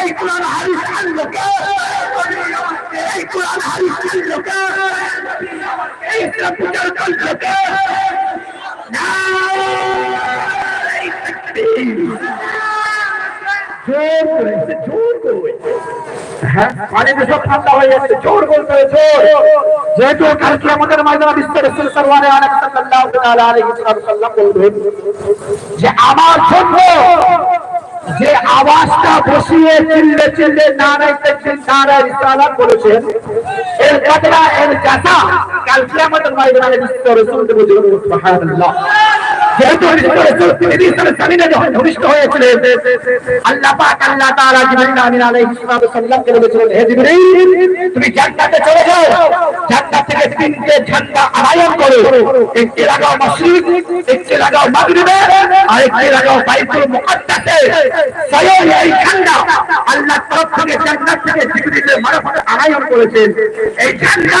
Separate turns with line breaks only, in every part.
এই কোরআন হাদিস আনলো এই কোরআন হাদিস আনলো কে এই ইসলাম প্রচার করল কে নারায়ে তাকবীর জোর করেছে জোর করে হ্যাঁ পানি তো সব ঠান্ডা হয়ে যাচ্ছে জোর হবে, জোর যেহেতু কালকে আমাদের ময়দানে বিশ্ব রসুল সরওয়ারে আলাইহি সাল্লাল্লাহু তাআলা আলাইহি যে আমার জন্য যে আওয়াজটা বসিয়ে চিল্লে চিল্লে রিসালাত বলেছেন এর বদলা এর জাযা কালকে আমাদের ময়দানে বিশ্ব রসুল যেহেতু জমিনে যখন ভূমিষ্ঠ হয়েছিলেন আল্লাহ পাক আল্লাহ তাআলা জিবরিল আমিন আলাইহিস সালামকে বলেছিলেন হে জিবরিল, তুমি জান্নাতে চলে যাও জান্নাত থেকে তিনটে ঝান্ডা আনায়ন করো একটি লাগাও মসজিদ একটি লাগাও মাগরিবে আর একটি লাগাও বাইতুল মুকাদ্দাসে স্বয়ং এই ঝান্ডা আল্লাহ তরফ থেকে জান্নাত থেকে জিবরিলের মারফতে আনায়ন করেছেন। এই ঝান্ডা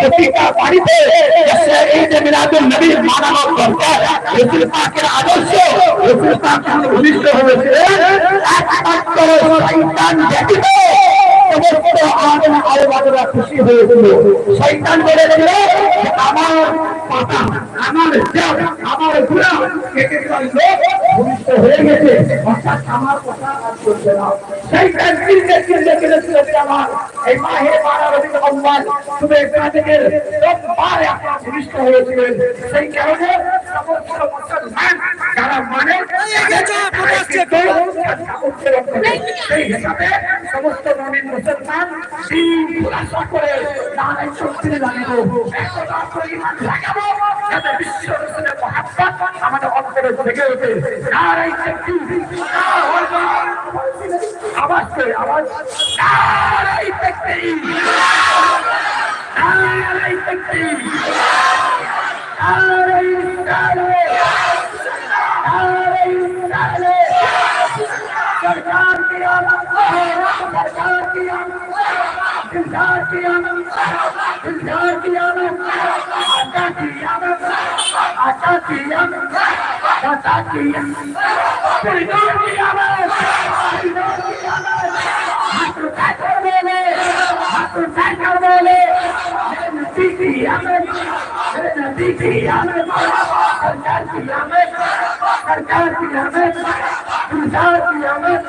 প্রতিটা বাড়িতে ঈদ মিলাদুল নবী মানানো দরকার রসুল পাকের আদর্শ, রসুল পাক যখন ভূমিষ্ঠ হয়েছে একমাত্র শয়তান খুশি হয়েছিল আমার কথা আর কারণে সমস্ত মুসলমান যারা মানে সেই হিসাবে সমস্ত মমিন মুসলমান দিন খুলাসা করে শক্তির লাগাবো একতা করে ইমান লাগাবো আমাদের অন্তরে জেগে ওঠে নারাই শক্তি আওয়াজ আওয়াজ শক্তি শক্তি सरकार की आमद सरकार की आमद सरकार की आमद आका की आमद आका की आमद दाता की आमद सरकार की आमद सरकार की आमद हाथ उठा कर बोले हाथ उठा कर बोले नबी की आमद नबी की आमद सरकार की आमद सरकार की आमद सरकार की आमद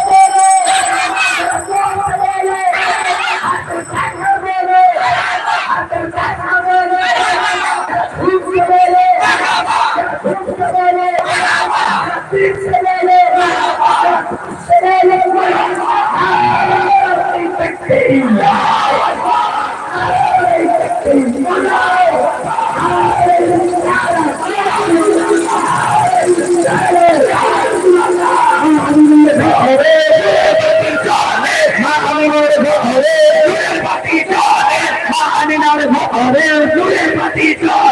Patito!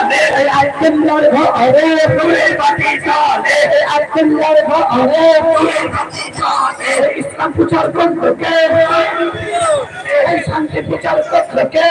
ইসলাম প্রচার করল কে এই শান্তি প্রচার করল কে